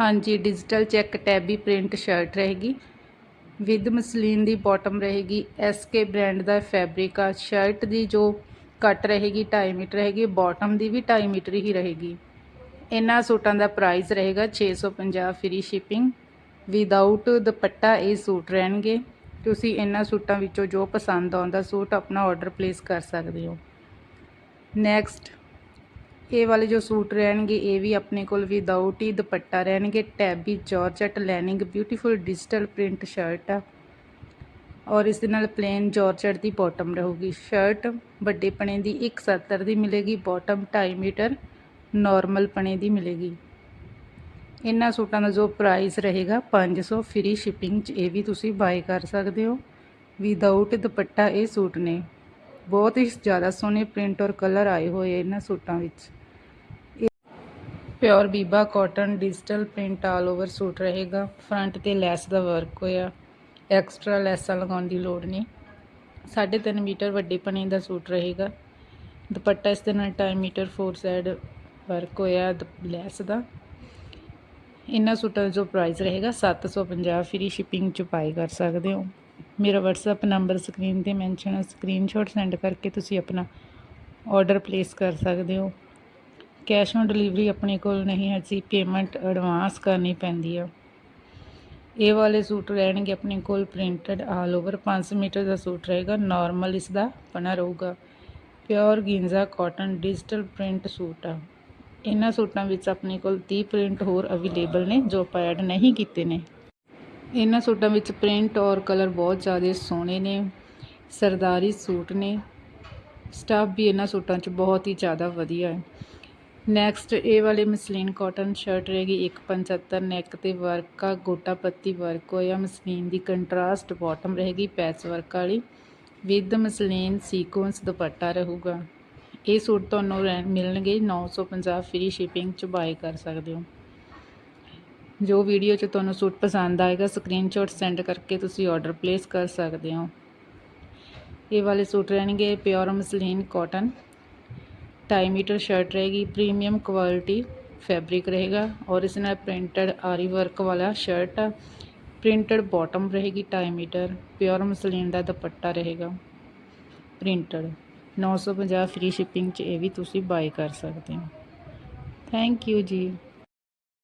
ਹਾਂਜੀ digital check tabby print shirt ਰਹੇਗੀ। With muslin ਦੀ ਬਾਟਮ ਰਹੇਗੀ। ਐਸਕੇ ਬ੍ਰਾਂਡ ਦਾ ਫੈਬਰਿਕ ਆ। ਸ਼ਰਟ ਦੀ ਜੋ ਕੱਟ ਰਹੇਗੀ 2.5 ਮੀਟਰ ਰਹੇਗੀ। ਬਾਟਮ ਦੀ ਵੀ 2.5 ਮੀਟਰ ਹੀ ਰਹੇਗੀ। ਇਹਨਾਂ ਸੂਟਾਂ ਦਾ ਪ੍ਰਾਈਸ ਰਹੇਗਾ 650 ਫ੍ਰੀ ਸ਼ਿਪਿੰਗ ਵਿਦਆਊਟ ਦੁਪੱਟਾ ਇਹ ਸੂਟ ਰਹਿਣਗੇ। ਤੁਸੀਂ ਇਹਨਾਂ ਸੂਟਾਂ ਵਿੱਚੋਂ ਜੋ ਪਸੰਦ ਆਉਂਦਾ ਸੂਟ ਆਪਣਾ ਆਰਡਰ ਪਲੇਸ ਕਰ ਸਕਦੇ ਹੋ। ਨੈਕਸਟ ਇਹ ਵਾਲੇ ਜੋ ਸੂਟ ਰਹਿਣਗੇ, ਇਹ ਵੀ ਆਪਣੇ ਕੋਲ ਵਿਦਆਊਟ ਹੀ ਦੁਪੱਟਾ ਰਹਿਣਗੇ tabby georgette lining beautiful digital print shirt ਆ। ਔਰ ਇਸ ਦੇ ਨਾਲ ਪਲੇਨ ਜਾਰਜਟ ਦੀ ਬਾਟਮ ਰਹੂਗੀ। ਸ਼ਰਟ ਵੱਡੇ ਪਣੇ ਦੀ 170 ਦੀ ਮਿਲੇਗੀ ਬਾਟਮ 2.5 ਮੀਟਰ ਨਾਰਮਲ ਪਣੇ ਦੀ ਮਿਲੇਗੀ। ਇਹਨਾਂ ਸੂਟਾਂ ਦਾ ਜੋ ਪ੍ਰਾਈਸ ਰਹੇਗਾ 500 ਫ੍ਰੀ ਸ਼ਿਪਿੰਗ 'ਚ ਇਹ ਵੀ ਤੁਸੀਂ ਬਾਏ ਕਰ ਸਕਦੇ ਹੋ। ਵਿਦਆਊਟ ਦੁਪੱਟਾ ਇਹ ਸੂਟ ਨੇ। ਬਹੁਤ ਹੀ ਜ਼ਿਆਦਾ ਸੋਹਣੇ ਪ੍ਰਿੰਟ ਔਰ ਕਲਰ ਆਏ ਹੋਏ ਇਹਨਾਂ ਸੂਟਾਂ ਵਿੱਚ। Pure Biba cotton digital print all over suit ਰਹੇਗਾ। ਫਰੰਟ ਤੇ ਲੈਸ ਦਾ ਵਰਕ ਹੋਇਆ। ਐਕਸਟਰਾ ਲੈਸਾਂ ਲਗਾਉਣ ਦੀ ਲੋੜ ਨਹੀਂ। 3.5 ਮੀਟਰ ਵੱਡੇ ਪਣੇ ਦਾ ਸੂਟ ਰਹੇਗਾ। ਦੁਪੱਟਾ ਇਸ ਦੇ ਨਾਲ 2 ਮੀਟਰ ਫੋਰ ਸਾਈਡ ਵਰਕ ਹੋਇਆ ਦ- ਲੈਸ ਦਾ। ਇਹਨਾਂ ਸੂਟਾਂ ਦਾ ਜੋ ਪ੍ਰਾਈਸ ਰਹੇਗਾ 750 ਫ੍ਰੀ ਸ਼ਿਪਿੰਗ ਚ ਪਾਈ ਕਰ ਸਕਦੇ ਹੋ। ਮੇਰਾ WhatsApp ਨੰਬਰ ਸਕਰੀਨ ਤੇ ਮੈਂਸ਼ਨ ਹੈ ਸਕਰੀਨਸ਼ਾਟ ਸੈਂਡ ਕਰਕੇ ਤੁਸੀਂ ਆਪਣਾ ਆਰਡਰ ਪਲੇਸ ਕਰ ਸਕਦੇ ਹੋ। ਕੈਸ਼ ਔਨ ਡਿਲੀਵਰੀ ਆਪਣੇ ਕੋਲ ਨਹੀਂ ਹੈ ਜੀ ਪੇਮੈਂਟ ਐਡਵਾਂਸ ਕਰਨੀ ਪੈਂਦੀ ਆ। ਇਹ ਵਾਲੇ ਸੂਟ ਰਹਿਣਗੇ ਆਪਣੇ ਕੋਲ ਪ੍ਰਿੰਟਡ ਆਲ ਓਵਰ 5 ਮੀਟਰ ਦਾ ਸੂਟ ਰਹੇਗਾ ਨਾਰਮਲ ਇਸ ਦਾ ਬਣਾ ਰਹੂਗਾ। Pure Ginza cotton digital print suit ਆ। ਇਹਨਾਂ ਸੂਟਾਂ ਵਿੱਚ ਆਪਣੇ ਕੋਲ 30 ਪ੍ਰਿੰਟ ਹੋਰ ਅਵੇਲੇਬਲ ਨੇ, ਜੋ ਆਪਾਂ ਐਡ ਨਹੀਂ ਕੀਤੇ ਨੇ। ਇਹਨਾਂ ਸੂਟਾਂ ਵਿੱਚ ਪ੍ਰਿੰਟ ਔਰ ਕਲਰ ਬਹੁਤ ਜ਼ਿਆਦਾ ਸੋਹਣੇ ਨੇ, ਸਰਦਾਰੀ ਸੂਟ ਨੇ। ਸਟਾਫ ਵੀ ਇਹਨਾਂ ਸੂਟਾਂ 'ਚ ਬਹੁਤ ਹੀ ਜ਼ਿਆਦਾ ਵਧੀਆ ਹੈ। ਨੈਕਸਟ ਇਹ ਵਾਲੇ ਮਸਲੀਨ ਕਾਟਨ ਸ਼ਰਟ ਰਹੇਗੀ 175 ਨੈਕ ਤੇ ਵਰਕ ਆ ਗੋਟਾ ਪੱਤੀ ਵਰਕ ਹੋਇਆ। ਮਸਲੀਨ ਦੀ ਕੰਟਰਾਸਟ ਬਾਟਮ ਰਹੇਗੀ ਪੈਚ ਵਰਕ ਵਾਲੀ। ਵਿਦ ਮਸਲੀਨ ਸੀਕੁਐਂਸ ਦੁਪੱਟਾ ਰਹੂਗਾ। ਇਹ ਸੂਟ ਤੁਹਾਨੂੰ ਰਹਿ- ਮਿਲਣਗੇ। 950 ਫ੍ਰੀ ਸ਼ਿਪਿੰਗ ਚ ਬਾਏ ਕਰ ਸਕਦੇ ਹੋ। ਜੋ ਵੀਡੀਓ 'ਚ ਤੁਹਾਨੂੰ ਸੂਟ ਪਸੰਦ ਆਏਗਾ ਸਕਰੀਨਸ਼ਾਟ ਸੈਂਡ ਕਰਕੇ ਤੁਸੀਂ ਆਰਡਰ ਪਲੇਸ ਕਰ ਸਕਦੇ ਹੋ। ਇਹ ਵਾਲੇ ਸੂਟ ਰਹਿਣਗੇ pure muslin cotton 2.5 metre shirt ਰਹੇਗੀ ਪ੍ਰੀਮੀਅਮ ਕੁਆਲਿਟੀ ਫੈਬਰਿਕ ਰਹੇਗਾ ਔਰ ਇਸ ਨਾਲ ਪ੍ਰਿੰਟਡ ਆਰੀ ਵਰਕ ਵਾਲਾ ਸ਼ਰਟ ਪ੍ਰਿੰਟਡ ਬਾਟਮ ਰਹੇਗੀ 2.5 ਮੀਟਰ ਪਿਓਰ ਮਸਲੀਨ ਦਾ ਦੁਪੱਟਾ ਰਹੇਗਾ ਪ੍ਰਿੰਟਡ 950 ਫ੍ਰੀ ਸ਼ਿਪਿੰਗ 'ਚ ਇਹ ਵੀ ਤੁਸੀਂ ਬਾਈ ਕਰ ਸਕਦੇ ਹੋ। ਥੈਂਕ ਯੂ ਜੀ।